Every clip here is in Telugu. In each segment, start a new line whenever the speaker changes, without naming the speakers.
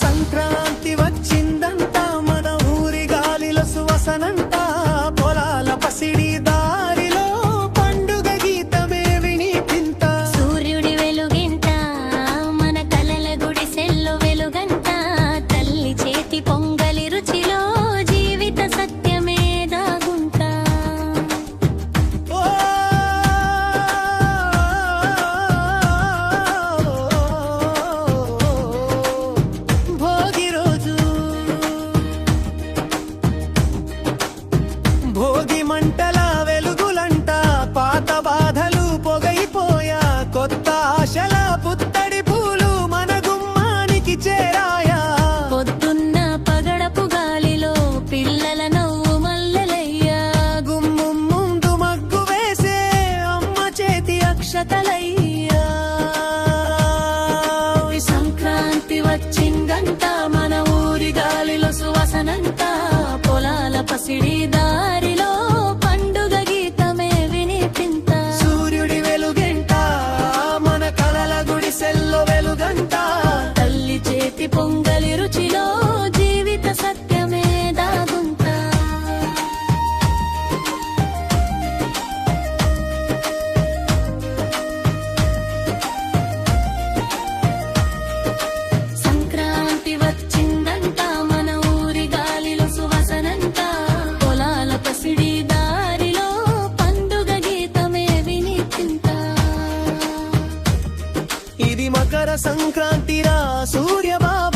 సంక్రాంతి వచ్చిందంతా మన ఊరి గాలిలో సువసనంతా పొలాల పసిడీదా భోగి మంట మకర
సంక్రాంతి రా
సూర్యబాబు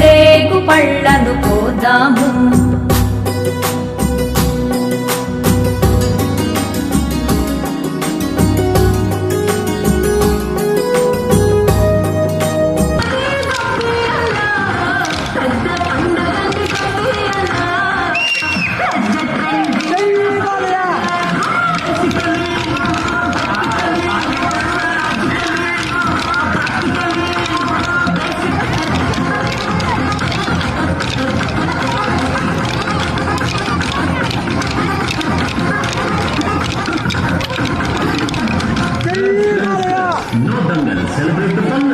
రేగు పళ్ళను పోదాము.
Patangal. Celebrate the fun.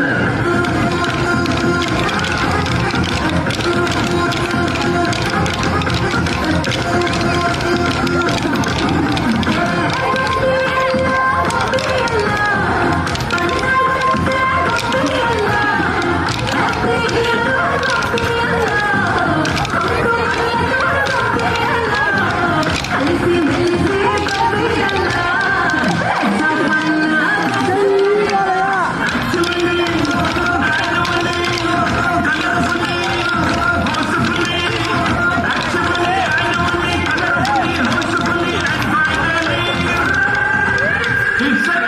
He said,